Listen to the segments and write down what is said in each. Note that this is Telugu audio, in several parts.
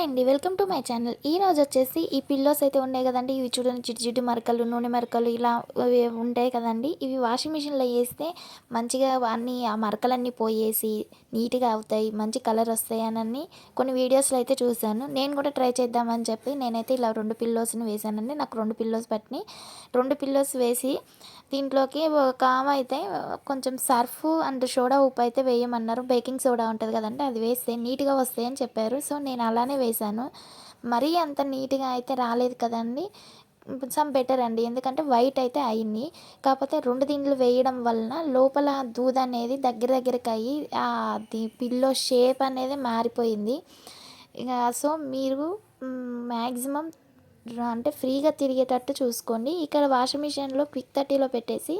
హాయ్ అండి వెల్కమ్ టు మై ఛానల్. ఈ రోజు వచ్చేసి ఈ పిల్లోస్ అయితే ఉన్నాయి కదండి. ఇవి చూడండి చిటి చిటి మరకలు నూనె మరకలు ఇలా ఉంటాయి కదండి. ఇవి వాషింగ్ మిషన్లో వేస్తే మంచిగా అన్ని ఆ మరకలన్నీ పోయేసి నీట్గా అవుతాయి మంచి కలర్ వస్తాయి అని కొన్ని వీడియోస్లో అయితే చూశాను. నేను కూడా ట్రై చేద్దామని చెప్పి నేనైతే ఇలా రెండు పిల్లోస్ని వేశానండి. నాకు రెండు పిల్లోస్ పట్టినాయి. రెండు పిల్లోస్ వేసి దీంట్లోకి ఒక ఆమె అయితే కొంచెం సర్ఫ్ అండ్ సోడా ఉప్పు అయితే వేయమన్నారు. బేకింగ్ సోడా ఉంటుంది కదండి అది వేస్తే నీట్గా వస్తాయి అని చెప్పారు. సో నేను అలానే వేశాను మరీ అంత నీట్గా అయితే రాలేదు కదండి. సమ్ బెటర్ అండి. ఎందుకంటే వైట్ అయితే అయింది. కాకపోతే రెండు దీంట్లు వేయడం వలన లోపల దూద అనేది దగ్గర దగ్గరకు అయ్యి అది పిల్లో షేప్ అనేది మారిపోయింది. ఇక సో మీరు మ్యాక్సిమం అంటే ఫ్రీగా తిరిగేటట్టు చూసుకోండి. ఇక్కడ వాషింగ్ మిషన్లో క్విక్ థర్టీలో పెట్టేసి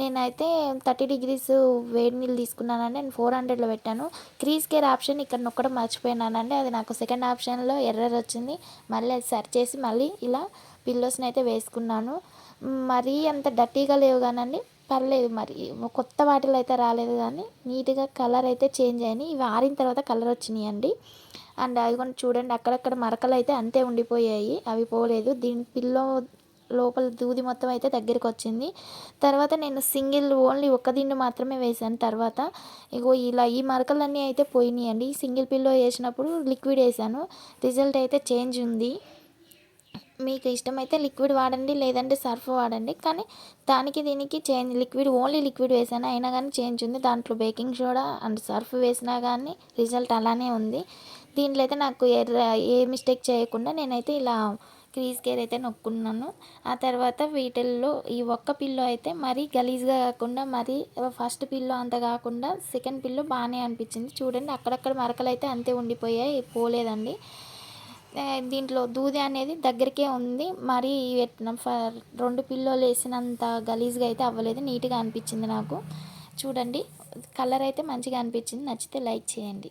నేనైతే థర్టీ డిగ్రీస్ వేడి నీళ్ళు తీసుకున్నానండి. నేను ఫోర్ హండ్రెడ్లో పెట్టాను. క్రీజ్ కేర్ ఆప్షన్ ఇక్కడ నొక్కడం మర్చిపోయినానండి. అది నాకు సెకండ్ ఆప్షన్లో ఎర్రర్ వచ్చింది. మళ్ళీ అది సెర్చ్ చేసి మళ్ళీ ఇలా పిల్లోస్ని అయితే వేసుకున్నాను. మరీ అంత డర్టీగా లేవు కానండి. పర్లేదు మరి. కొత్త వాటిలో అయితే రాలేదు కానీ నీట్గా కలర్ అయితే చేంజ్ అయినాయి. ఇవి ఆరిన తర్వాత కలర్ వచ్చినాయి అండి. అండ్ అవి కూడా చూడండి అక్కడక్కడ మరకలు అయితే అంతే ఉండిపోయాయి. అవి పోలేదు. దీని పిల్లో లోపల దూది మొత్తం అయితే దగ్గరికి వచ్చింది. తర్వాత నేను సింగిల్ ఓన్లీ ఒక్క దిండు మాత్రమే వేసాను తర్వాత. ఇగో ఇలా ఈ మరకలన్నీ అయితే పోయినాయండి సింగిల్ పిల్లో వేసినప్పుడు లిక్విడ్ వేసాను. రిజల్ట్ అయితే చేంజ్ ఉంది. మీకు ఇష్టమైతే లిక్విడ్ వాడండి లేదంటే సర్ఫ్ వాడండి. కానీ దానికి దీనికి చేంజ్ లిక్విడ్ ఓన్లీ లిక్విడ్ వేసాను అయినా కానీ చేంజ్ ఉంది. దాంట్లో బేకింగ్ సోడా అండ్ సర్ఫ్ వేసినా కానీ రిజల్ట్ అలానే ఉంది. దీంట్లో అయితే నాకు ఎర్ర ఏ మిస్టేక్ చేయకుండా నేనైతే ఇలా క్రీజ్ కేర్ అయితే నొక్కున్నాను. ఆ తర్వాత వీటిల్లో ఈ ఒక్క పిల్లో అయితే మరీ గలీజ్గా కాకుండా మరీ ఫస్ట్ పిల్లో అంత కాకుండా సెకండ్ పిల్లో బాగానే అనిపించింది. చూడండి అక్కడక్కడ మరకలు అయితే అంతే ఉండిపోయాయి. పోలేదండి. దీంట్లో దూది అనేది దగ్గరికే ఉంది. మరి రెండు పిల్లోలు వేసినంత గలీజ్గా అయితే అవ్వలేదు. నీట్గా అనిపించింది నాకు. చూడండి. కలర్ అయితే మంచిగా అనిపించింది. నచ్చితే లైక్ చేయండి.